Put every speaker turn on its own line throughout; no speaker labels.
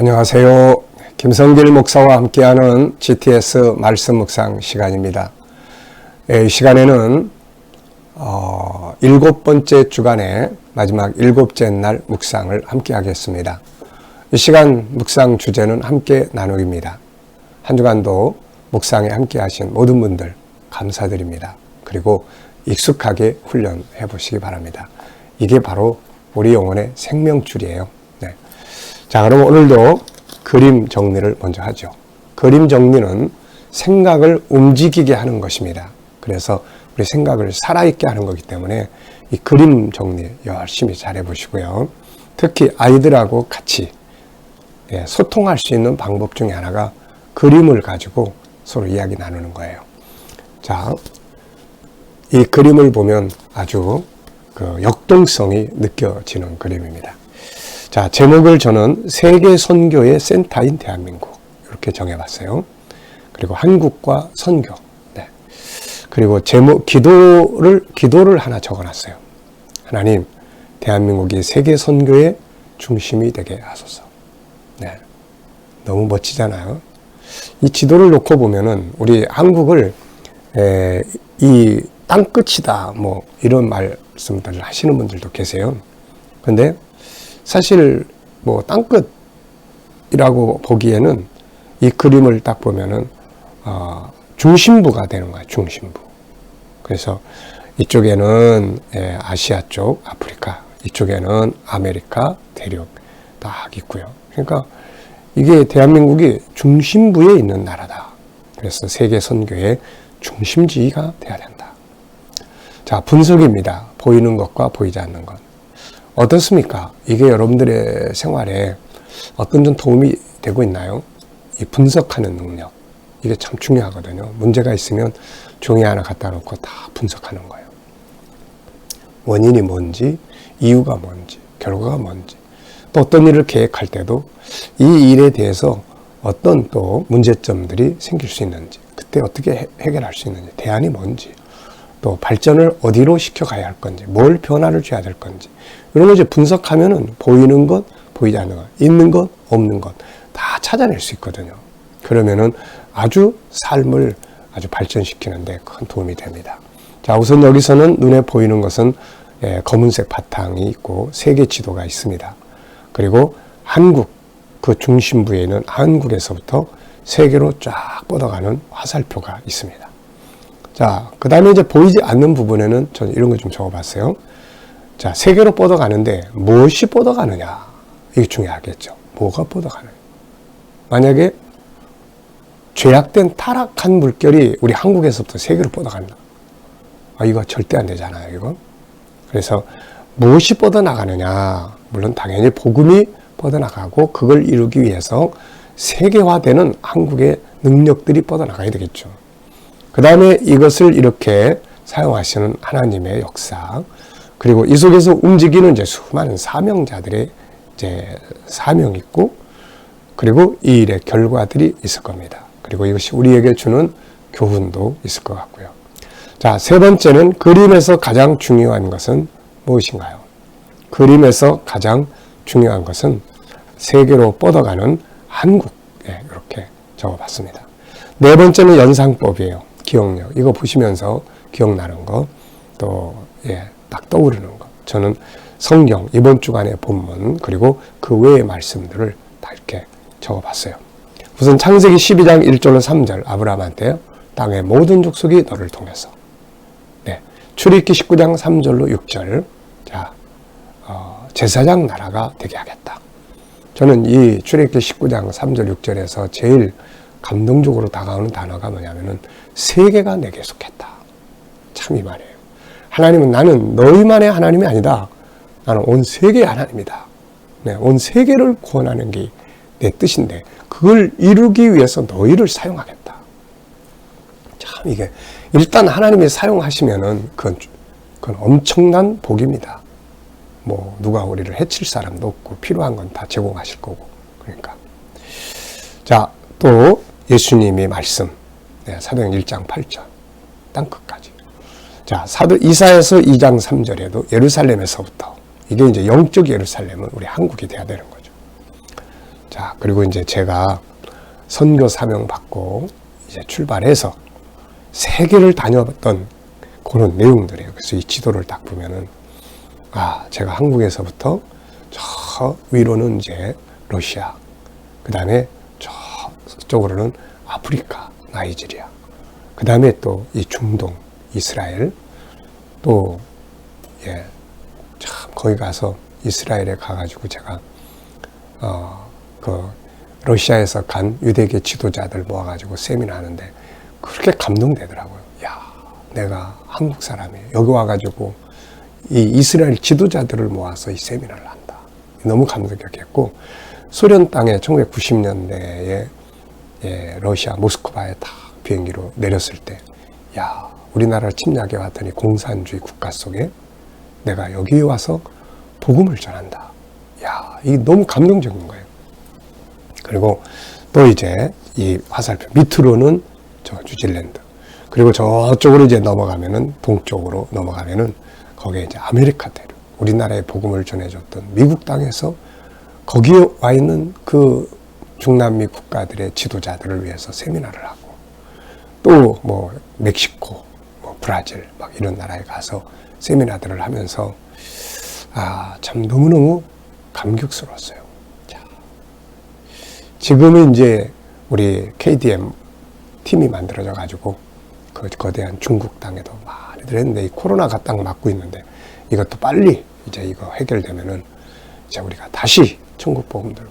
안녕하세요. 김성길 목사와 함께하는 GTS 말씀 묵상 시간입니다. 예, 이 시간에는 어, 일곱 번째 주간의 마지막 일곱째 날 묵상을 함께 하겠습니다. 이 시간 묵상 주제는 함께 나누기입니다. 한 주간도 묵상에 함께 하신 모든 분들 감사드립니다. 그리고 익숙하게 훈련해 보시기 바랍니다. 이게 바로 우리 영혼의 생명줄이에요. 네. 자, 그럼 오늘도 그림 정리를 먼저 하죠. 그림 정리는 생각을 움직이게 하는 것입니다. 그래서 우리 생각을 살아있게 하는 거기 때문에 이 그림 정리 열심히 잘 해보시고요. 특히 아이들하고 같이 예, 소통할 수 있는 방법 중에 하나가 그림을 가지고 서로 이야기 나누는 거예요. 자, 이 그림을 보면 아주 그 역동성이 느껴지는 그림입니다. 자, 제목을 저는 세계 선교의 센터인 대한민국 이렇게 정해봤어요. 그리고 한국과 선교. 네. 그리고 제목 기도를 기도를 하나 적어놨어요. 하나님, 대한민국이 세계 선교의 중심이 되게 하소서. 네. 너무 멋지잖아요. 이 지도를 놓고 보면은 우리 한국을 에, 이 땅끝이다 뭐 이런 말씀들을 하시는 분들도 계세요. 근데 사실 뭐 땅끝이라고 보기에는 이 그림을 딱 보면은 어, 중심부가 되는 거야 중심부. 그래서 이쪽에는 예, 아시아 쪽 아프리카, 이쪽에는 아메리카 대륙 딱 있고요. 그러니까 이게 대한민국이 중심부에 있는 나라다. 그래서 세계 선교의 중심지가 돼야 된다. 자, 분석입니다. 보이는 것과 보이지 않는 것. 어떻습니까? 이게 여러분들의 생활에 어떤 좀 도움이 되고 있나요? 이 분석하는 능력. 이게 참 중요하거든요. 문제가 있으면 종이 하나 갖다 놓고 다 분석하는 거예요. 원인이 뭔지, 이유가 뭔지, 결과가 뭔지. 또 어떤 일을 계획할 때도 이 일에 대해서 어떤 또 문제점들이 생길 수 있는지, 그때 어떻게 해결할 수 있는지, 대안이 뭔지, 또 발전을 어디로 시켜가야 할 건지, 뭘 변화를 줘야 될 건지, 이런 걸 이제 분석하면은 보이는 것, 보이지 않는 것, 있는 것, 없는 것, 다 찾아낼 수 있거든요. 그러면은 아주 삶을 아주 발전시키는데 큰 도움이 됩니다. 자, 우선 여기서는 눈에 보이는 것은 예, 검은색 바탕이 있고 세계 지도가 있습니다. 그리고 한국, 그 중심부에 있는 한국에서부터 세계로 쫙 뻗어가는 화살표가 있습니다. 자, 그 다음에 이제 보이지 않는 부분에는 저는 이런 걸 좀 적어봤어요. 자, 세계로 뻗어가는데 무엇이 뻗어가느냐. 이게 중요하겠죠. 뭐가 뻗어가느냐. 만약에 죄악된 타락한 물결이 우리 한국에서부터 세계로 뻗어간다. 아, 이거 절대 안 되잖아요, 이거. 그래서 무엇이 뻗어나가느냐. 물론 당연히 복음이 뻗어나가고 그걸 이루기 위해서 세계화되는 한국의 능력들이 뻗어나가야 되겠죠. 그 다음에 이것을 이렇게 사용하시는 하나님의 역사, 그리고 이 속에서 움직이는 이제 수많은 사명자들의 이제 사명이 있고, 그리고 이 일의 결과들이 있을 겁니다. 그리고 이것이 우리에게 주는 교훈도 있을 것 같고요. 자, 세 번째는 그림에서 가장 중요한 것은 무엇인가요? 그림에서 가장 중요한 것은 세계로 뻗어가는 한국. 예, 이렇게 적어봤습니다. 네 번째는 연상법이에요. 기억력. 이거 보시면서 기억나는 거, 또, 예, 딱 떠오르는 거. 저는 성경, 이번 주간의 본문, 그리고 그 외의 말씀들을 다 이렇게 적어봤어요. 우선 창세기 12장 1절로 3절, 아브라함한테 땅의 모든 족속이 너를 통해서. 네. 출애기 19장 3절로 6절, 자, 어, 제사장 나라가 되게 하겠다. 저는 이 출애기 19장 3절 6절에서 제일 감동적으로 다가오는 단어가 뭐냐면은 세계가 내게 속했다. 참 이 말이에요. 하나님은 나는 너희만의 하나님이 아니다. 나는 온 세계의 하나님이다. 네, 온 세계를 구원하는 게 내 뜻인데 그걸 이루기 위해서 너희를 사용하겠다. 참 이게 일단 하나님이 사용하시면은 그건, 그건 엄청난 복입니다. 뭐 누가 우리를 해칠 사람도 없고 필요한 건 다 제공하실 거고 그러니까 자 또 예수님의 말씀. 네, 사도행 1장 8절. 땅 끝까지. 자 사도 이사에서 2장 3절에도 예루살렘에서부터 이게 이제 영적 예루살렘은 우리 한국이 돼야 되는 거죠. 자, 그리고 이제 제가 선교 사명 받고 이제 출발해서 세계를 다녀봤던 그런 내용들이에요. 그래서 이 지도를 딱 보면은 아, 제가 한국에서부터 저 위로는 이제 러시아, 그 다음에 저쪽으로는 아프리카, 나이지리아, 그 다음에 또 이 중동, 이스라엘, 또, 예, 참, 거기 가서 이스라엘에 가가지고 제가, 어, 그, 러시아에서 간 유대계 지도자들 모아가지고 세미나 하는데 그렇게 감동되더라고요. 야, 내가 한국 사람이에요. 여기 와가지고 이 이스라엘 지도자들을 모아서 이 세미나를 한다. 너무 감동적이었고, 소련 땅에 1990년대에 예, 러시아 모스크바에 다 비행기로 내렸을 때, 야, 우리나라를 침략해 왔더니 공산주의 국가 속에 내가 여기 와서 복음을 전한다. 야, 이게 너무 감동적인 거예요. 그리고 또 이제 이 화살표 밑으로는 저 뉴질랜드. 그리고 저쪽으로 이제 넘어가면은 동쪽으로 넘어가면은 거기에 이제 아메리카 대륙. 우리나라의 복음을 전해줬던 미국 땅에서 거기에 와 있는 그 중남미 국가들의 지도자들을 위해서 세미나를 하고 또 뭐 멕시코, 뭐 브라질 막 이런 나라에 가서 세미나들을 하면서 아 참 너무너무 감격스러웠어요. 자, 지금은 이제 우리 KDM 팀이 만들어져 가지고 그 거대한 중국 땅에도 많이들 했는데 이 코로나가 딱 맞고 있는데 이것도 빨리 이제 이거 해결되면은 이제 우리가 다시 천국 복음 들고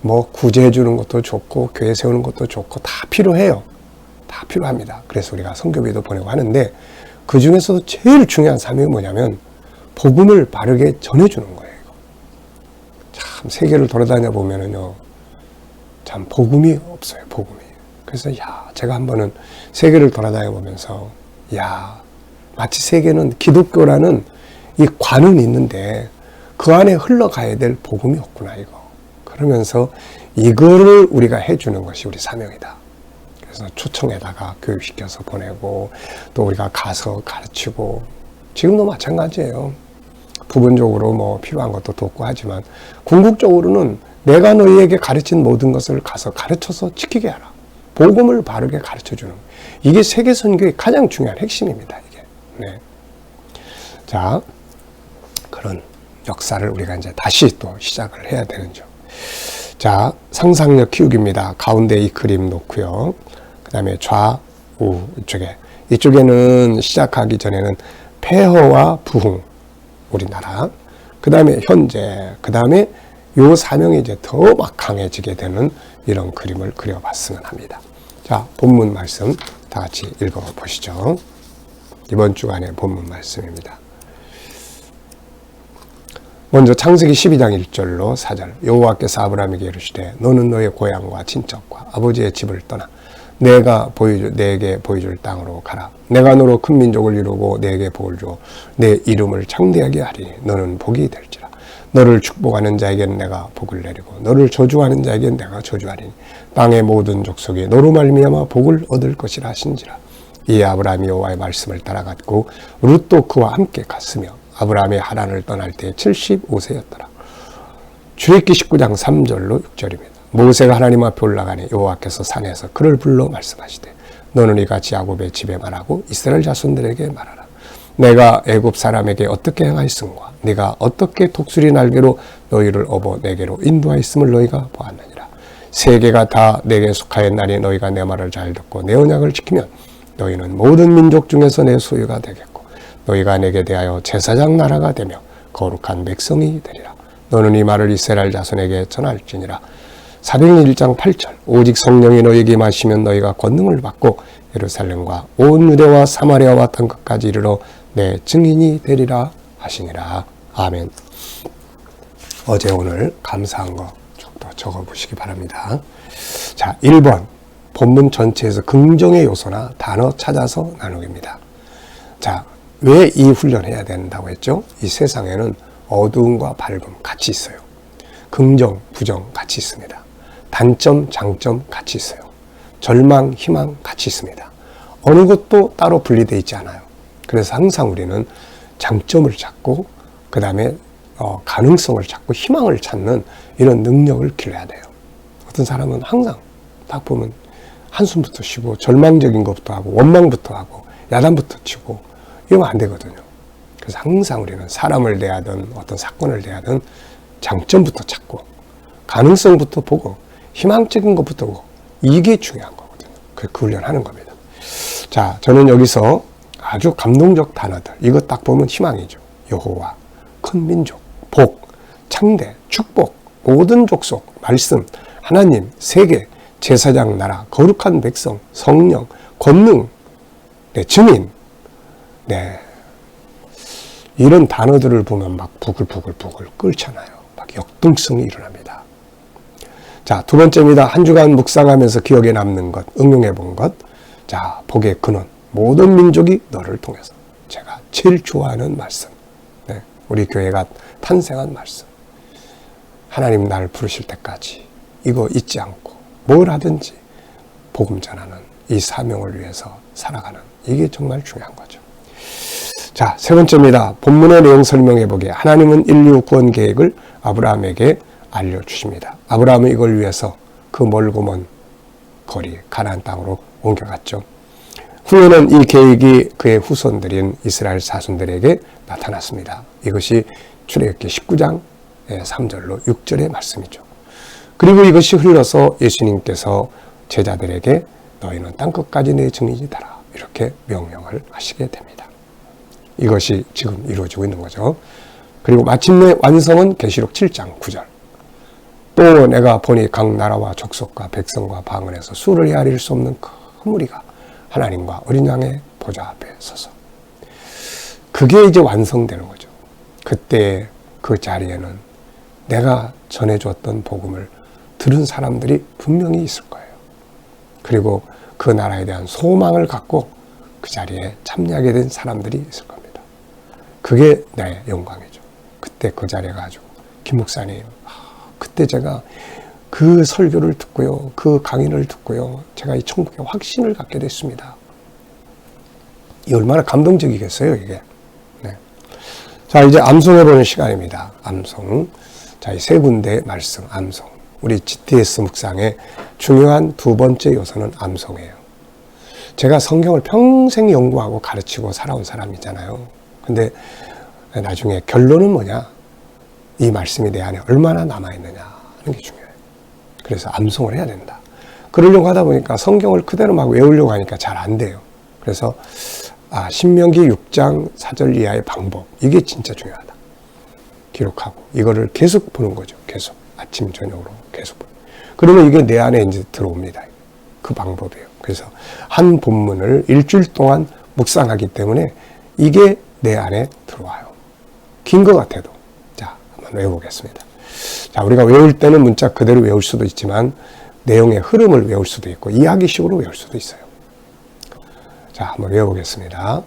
뭐 구제해 주는 것도 좋고 교회 세우는 것도 좋고 다 필요해요. 다 필요합니다. 그래서 우리가 성교비도 보내고 하는데 그 중에서도 제일 중요한 사명이 뭐냐면 복음을 바르게 전해주는 거예요. 참 세계를 돌아다녀 보면은요, 참 복음이 없어요. 복음이. 그래서 야 제가 한 번은 세계를 돌아다녀 보면서 야 마치 세계는 기독교라는 이 관은 있는데 그 안에 흘러가야 될 복음이 없구나 이거. 그러면서 이거를 우리가 해주는 것이 우리 사명이다. 그래서 초청에다가 교육시켜서 보내고 또 우리가 가서 가르치고 지금도 마찬가지예요. 부분적으로 뭐 필요한 것도 돕고 하지만 궁극적으로는 내가 너희에게 가르친 모든 것을 가서 가르쳐서 지키게 하라. 복음을 바르게 가르쳐 주는 이게 세계 선교의 가장 중요한 핵심입니다. 이게. 네. 자, 그런 역사를 우리가 이제 다시 또 시작을 해야 되는 점. 자, 상상력 키우기입니다. 가운데 이 그림 놓고요. 그 다음에 좌우 이쪽에. 이쪽에는 시작하기 전에는 폐허와 부흥, 우리나라. 그 다음에 현재. 그 다음에 요 사명이 이제 더 막 강해지게 되는 이런 그림을 그려봤으면 합니다. 자, 본문 말씀 다 같이 읽어보시죠. 이번 주간의 본문 말씀입니다. 먼저 창세기 12장 1절로 4절. 여호와께서 아브라함에게 이르시되 너는 너의 고향과 친척과 아버지의 집을 떠나 내가 보여줄 내게 보여줄 땅으로 가라. 내가 너로 큰 민족을 이루고 내게 복을 주어 내 이름을 창대하게 하리니 너는 복이 될지라. 너를 축복하는 자에게는 내가 복을 내리고 너를 저주하는 자에게는 내가 저주하리니 땅의 모든 족속이 너로 말미암아 복을 얻을 것이라 하신지라. 이 아브라함이 여호와의 말씀을 따라갔고 룻도 그와 함께 갔으며 아브라함이 하란을 떠날 때 75세였더라. 출애기 19장 3절로 6절입니다. 모세가 하나님 앞에 올라가니 여호와께서 산에서 그를 불러 말씀하시되 너는 이같이 야곱의 집에 말하고 이스라엘 자손들에게 말하라. 내가 애굽 사람에게 어떻게 행하였음과 네가 어떻게 독수리 날개로 너희를 업어 내게로 인도하였음을 너희가 보았느니라. 세계가 다 내게 속하였나니 너희가 내 말을 잘 듣고 내 언약을 지키면 너희는 모든 민족 중에서 내 소유가 되겠고 너희가 내게 대하여 제사장 나라가 되며 거룩한 백성이 되리라. 너는 이 말을 이스라엘 자손에게 전할지니라. 사도행 1장 8절 오직 성령이 너에게 마시면 너희가 권능을 받고 예루살렘과 온 유대와 사마리아와 땅 끝까지 이르러 내 증인이 되리라 하시니라. 아멘. 어제 오늘 감사한 거 좀 더 적어 보시기 바랍니다. 자, 1번 본문 전체에서 긍정의 요소나 단어 찾아서 나누기입니다. 자, 왜 이 훈련을 해야 된다고 했죠? 이 세상에는 어두움과 밝음 같이 있어요. 긍정, 부정 같이 있습니다. 단점, 장점 같이 있어요. 절망, 희망 같이 있습니다. 어느 것도 따로 분리되어 있지 않아요. 그래서 항상 우리는 장점을 찾고 그 다음에 어, 가능성을 찾고 희망을 찾는 이런 능력을 길러야 돼요. 어떤 사람은 항상 딱 보면 한숨부터 쉬고 절망적인 것부터 하고 원망부터 하고 야단부터 치고 이러면 안 되거든요. 그래서 항상 우리는 사람을 대하든 어떤 사건을 대하든 장점부터 찾고 가능성부터 보고 희망적인 것부터 보고 이게 중요한 거거든요. 그, 그 훈련하는 겁니다. 자, 저는 여기서 아주 감동적 단어들 이거 딱 보면 희망이죠. 여호와, 큰 민족, 복, 창대, 축복, 모든 족속, 말씀, 하나님, 세계, 제사장 나라, 거룩한 백성, 성령, 권능, 네, 증인, 네. 이런 단어들을 보면 막 부글부글부글 끓잖아요. 막 역동성이 일어납니다. 자, 두 번째입니다. 한 주간 묵상하면서 기억에 남는 것, 응용해 본 것. 자, 복의 근원. 모든 민족이 너를 통해서. 제가 제일 좋아하는 말씀. 네, 우리 교회가 탄생한 말씀. 하나님 나를 부르실 때까지 이거 잊지 않고 뭘 하든지 복음 전하는 이 사명을 위해서 살아가는 이게 정말 중요한 거죠. 자, 세 번째입니다. 본문의 내용 설명해 보게. 하나님은 인류 구원 계획을 아브라함에게 알려주십니다. 아브라함은 이걸 위해서 그 멀고 먼 거리, 가나안 땅으로 옮겨갔죠. 후에는 이 계획이 그의 후손들인 이스라엘 사손들에게 나타났습니다. 이것이 출애굽기 19장 3절로 6절의 말씀이죠. 그리고 이것이 흘러서 예수님께서 제자들에게 너희는 땅 끝까지 내 증인이다라 이렇게 명령을 하시게 됩니다. 이것이 지금 이루어지고 있는 거죠. 그리고 마침내 완성은 계시록 7장 9절. 또 내가 보니 각 나라와 족속과 백성과 방언에서 수를 헤아릴 수 없는 큰 무리가 하나님과 어린 양의 보좌 앞에 서서 그게 이제 완성되는 거죠. 그때 그 자리에는 내가 전해줬던 복음을 들은 사람들이 분명히 있을 거예요. 그리고 그 나라에 대한 소망을 갖고 그 자리에 참여하게 된 사람들이 있을 겁니다. 그게 내 영광이죠. 그때 그 자리에 가지고 김 목사님, 아, 그때 제가 그 설교를 듣고요, 그 강의를 듣고요, 제가 이 천국의 확신을 갖게 됐습니다. 이 얼마나 감동적이겠어요, 이게. 네. 자, 이제 암송해보는 시간입니다. 암송. 자, 이 세 군데 말씀, 암송. 우리 GTS 묵상의 중요한 두 번째 요소는 암송이에요. 제가 성경을 평생 연구하고 가르치고 살아온 사람이잖아요. 근데 나중에 결론은 뭐냐? 이 말씀이 내 안에 얼마나 남아있느냐 하는 게 중요해요. 그래서 암송을 해야 된다. 그러려고 하다 보니까 성경을 그대로 막 외우려고 하니까 잘 안 돼요. 그래서 아, 신명기 6장 4절 이하의 방법. 이게 진짜 중요하다. 기록하고 이거를 계속 보는 거죠. 계속 아침 저녁으로 계속. 그러면 이게 내 안에 이제 들어옵니다. 그 방법이에요. 그래서 한 본문을 일주일 동안 묵상하기 때문에 이게 내 안에 들어와요. 긴 것 같아도. 자, 한번 외워보겠습니다. 자, 우리가 외울 때는 문자 그대로 외울 수도 있지만 내용의 흐름을 외울 수도 있고 이야기식으로 외울 수도 있어요. 자, 한번 외워보겠습니다.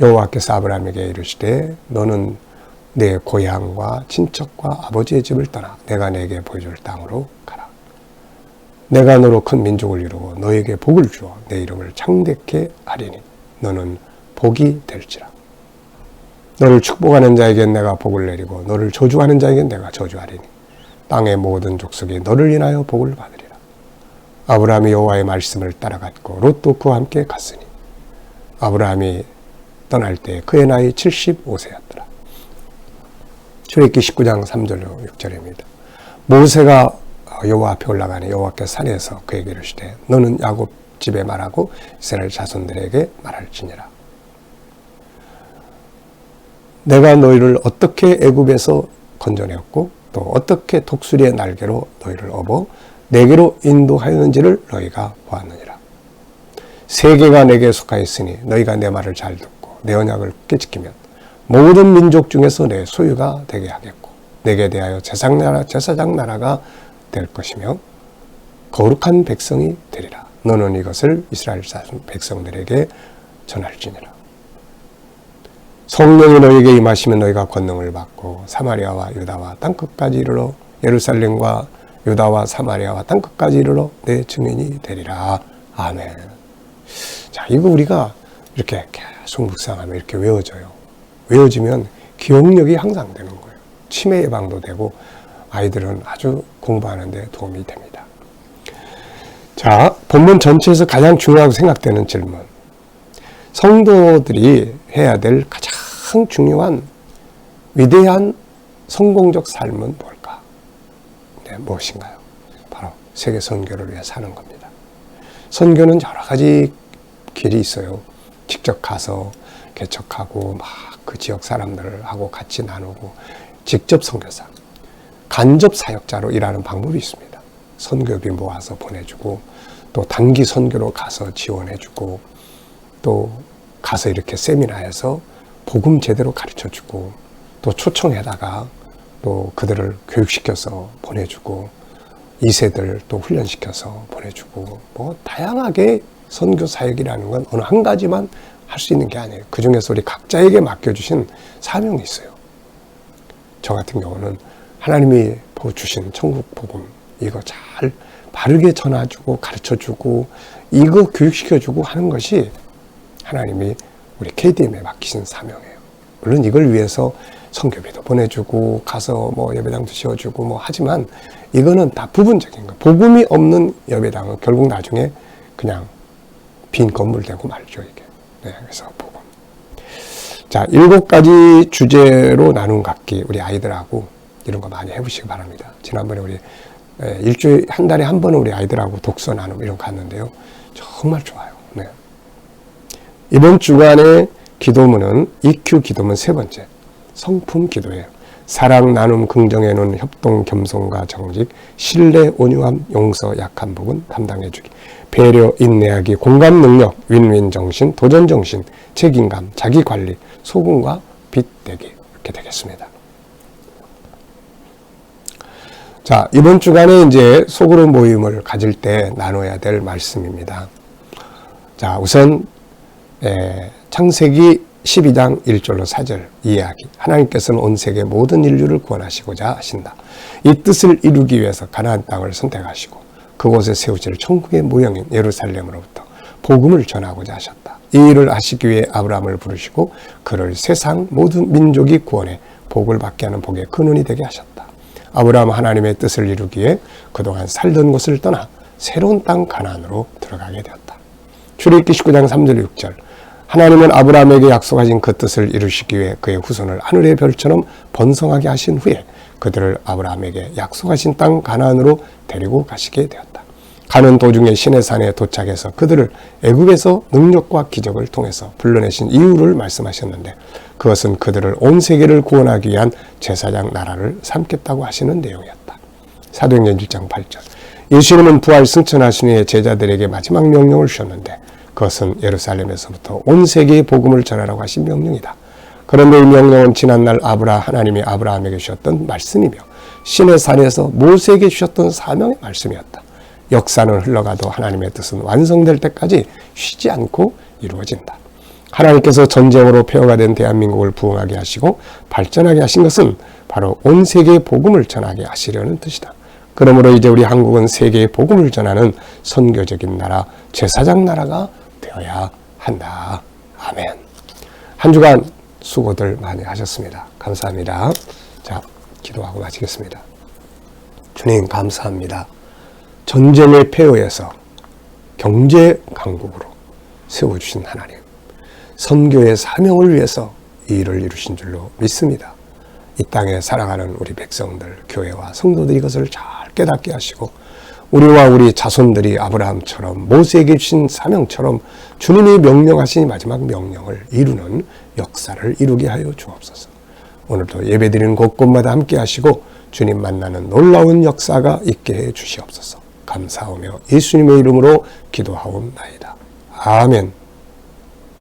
여호와께서 아브라함에게 이르시되 너는 내 고향과 친척과 아버지의 집을 떠나 내가 내게 보여줄 땅으로 가라. 내가 너로 큰 민족을 이루고 너에게 복을 주어 내 이름을 창대케 하리니 너는 복이 될지라. 너를 축복하는 자에겐 내가 복을 내리고 너를 저주하는 자에겐 내가 저주하리니 땅의 모든 족속이 너를 인하여 복을 받으리라. 아브라함이 여호와의 말씀을 따라갔고 롯도 그와 함께 갔으니 아브라함이 떠날 때 그의 나이 75세였더라. 출애굽기 19장 3절 6절입니다. 모세가 여호와 앞에 올라가니 여호와께서 산에서 그에게 이르시되 너는 야곱 집에 말하고 이스라엘 자손들에게 말할지니라. 내가 너희를 어떻게 애굽에서 건져내었고 또 어떻게 독수리의 날개로 너희를 업어 내게로 인도하였는지를 너희가 보았느니라. 세계가 내게 속하였으니 너희가 내 말을 잘 듣고 내 언약을 깨지키면 모든 민족 중에서 내 소유가 되게 하겠고 내게 대하여 제사장 나라 제사장 나라가 될 것이며 거룩한 백성이 되리라. 너는 이것을 이스라엘 백성들에게 전할지니라. 성령이 너에게 임하시면 너희가 권능을 받고 사마리아와 유다와 땅 끝까지 이르러 예루살렘과 유다와 사마리아와 땅 끝까지 이르러 내 증인이 되리라. 아멘. 자, 이거 우리가 이렇게 계속 묵상하면 이렇게 외워져요. 외워지면 기억력이 향상되는 거예요. 치매 예방도 되고 아이들은 아주 공부하는데 도움이 됩니다. 자, 본문 전체에서 가장 중요하고 생각되는 질문. 성도들이 해야 될 가장 중요한 위대한 성공적 삶은 뭘까? 네, 무엇인가요? 바로 세계 선교를 위해 사는 겁니다. 선교는 여러 가지 길이 있어요. 직접 가서 개척하고 막 그 지역 사람들하고 같이 나누고 직접 선교사, 간접 사역자로 일하는 방법이 있습니다. 선교비 모아서 보내주고 또 단기 선교로 가서 지원해주고 또 가서 이렇게 세미나에서 복음 제대로 가르쳐 주고 또 초청해다가 또 그들을 교육시켜서 보내주고 2세들 또 훈련시켜서 보내주고 뭐 다양하게 선교 사역이라는 건 어느 한 가지만 할 수 있는 게 아니에요. 그 중에서 우리 각자에게 맡겨주신 사명이 있어요. 저 같은 경우는 하나님이 주신 천국 복음 이거 잘 바르게 전해주고 가르쳐주고 이거 교육시켜주고 하는 것이 하나님이 우리 KDM에 맡기신 사명이에요. 물론 이걸 위해서 성교비도 보내주고 가서 뭐 예배당도 지어주고 뭐 하지만 이거는 다 부분적인 거. 복음이 없는 예배당은 결국 나중에 그냥 빈 건물 되고 말죠 이게. 네, 그래서 복음. 자 일곱 가지 주제로 나눈 각기 우리 아이들하고 이런 거 많이 해보시기 바랍니다. 지난번에 우리 일주일 한 달에 한 번은 우리 아이들하고 독서 나눔 이런 거 갔는데요. 정말 좋아요. 네. 이번 주간의 기도문은 EQ 기도문 세 번째 성품 기도예요. 사랑 나눔 긍정해 놓은 협동 겸손과 정직 신뢰 온유함 용서 약한 부분 담당해 주기 배려 인내하기 공감 능력 윈윈 정신 도전 정신 책임감 자기 관리 소금과 빚대기 이렇게 되겠습니다. 자 이번 주간에 이제 소그룹 모임을 가질 때 나눠야 될 말씀입니다. 자 우선 에, 창세기 12장 1절로 4절 이야기. 하나님께서는 온 세계 모든 인류를 구원하시고자 하신다. 이 뜻을 이루기 위해서 가나안 땅을 선택하시고 그곳에 세우실 천국의 모형인 예루살렘으로부터 복음을 전하고자 하셨다. 이 일을 하시기 위해 아브라함을 부르시고 그를 세상 모든 민족이 구원해 복을 받게 하는 복의 근원이 되게 하셨다. 아브라함 하나님의 뜻을 이루기 위해 그동안 살던 곳을 떠나 새로운 땅 가나안으로 들어가게 되었다. 출애굽기 19장 3절 6절 하나님은 아브라함에게 약속하신 그 뜻을 이루시기 위해 그의 후손을 하늘의 별처럼 번성하게 하신 후에 그들을 아브라함에게 약속하신 땅 가나안으로 데리고 가시게 되었다. 가는 도중에 신의 산에 도착해서 그들을 애굽에서 능력과 기적을 통해서 불러내신 이유를 말씀하셨는데 그것은 그들을 온 세계를 구원하기 위한 제사장 나라를 삼겠다고 하시는 내용이었다. 사도행전 1장 8절 예수님은 부활 승천하신 후에 제자들에게 마지막 명령을 주셨는데 그것은 예루살렘에서부터 온 세계에 복음을 전하라고 하신 명령이다. 그런데 이 명령은 지난날 아브라 하나님이 아브라함에게 주셨던 말씀이며 신의 산에서 모세에게 주셨던 사명의 말씀이었다. 역사는 흘러가도 하나님의 뜻은 완성될 때까지 쉬지 않고 이루어진다. 하나님께서 전쟁으로 폐허가 된 대한민국을 부흥하게 하시고 발전하게 하신 것은 바로 온 세계에 복음을 전하게 하시려는 뜻이다. 그러므로 이제 우리 한국은 세계에 복음을 전하는 선교적인 나라, 제사장 나라가 되어야 한다. 아멘. 한 주간 수고들 많이 하셨습니다. 감사합니다. 자, 기도하고 마치겠습니다. 주님, 감사합니다. 전쟁의 폐허에서 경제 강국으로 세워주신 하나님. 선교의 사명을 위해서 이 일을 이루신 줄로 믿습니다. 이 땅에 살아가는 우리 백성들, 교회와 성도들이 이것을 잘 깨닫게 하시고 우리와 우리 자손들이 아브라함처럼 모세에게 주신 사명처럼 주님이 명령하신 마지막 명령을 이루는 역사를 이루게 하여 주옵소서. 오늘도 예배드리는 곳곳마다 함께 하시고 주님 만나는 놀라운 역사가 있게 해 주시옵소서. 감사하며 예수님의 이름으로 기도하옵나이다. 아멘.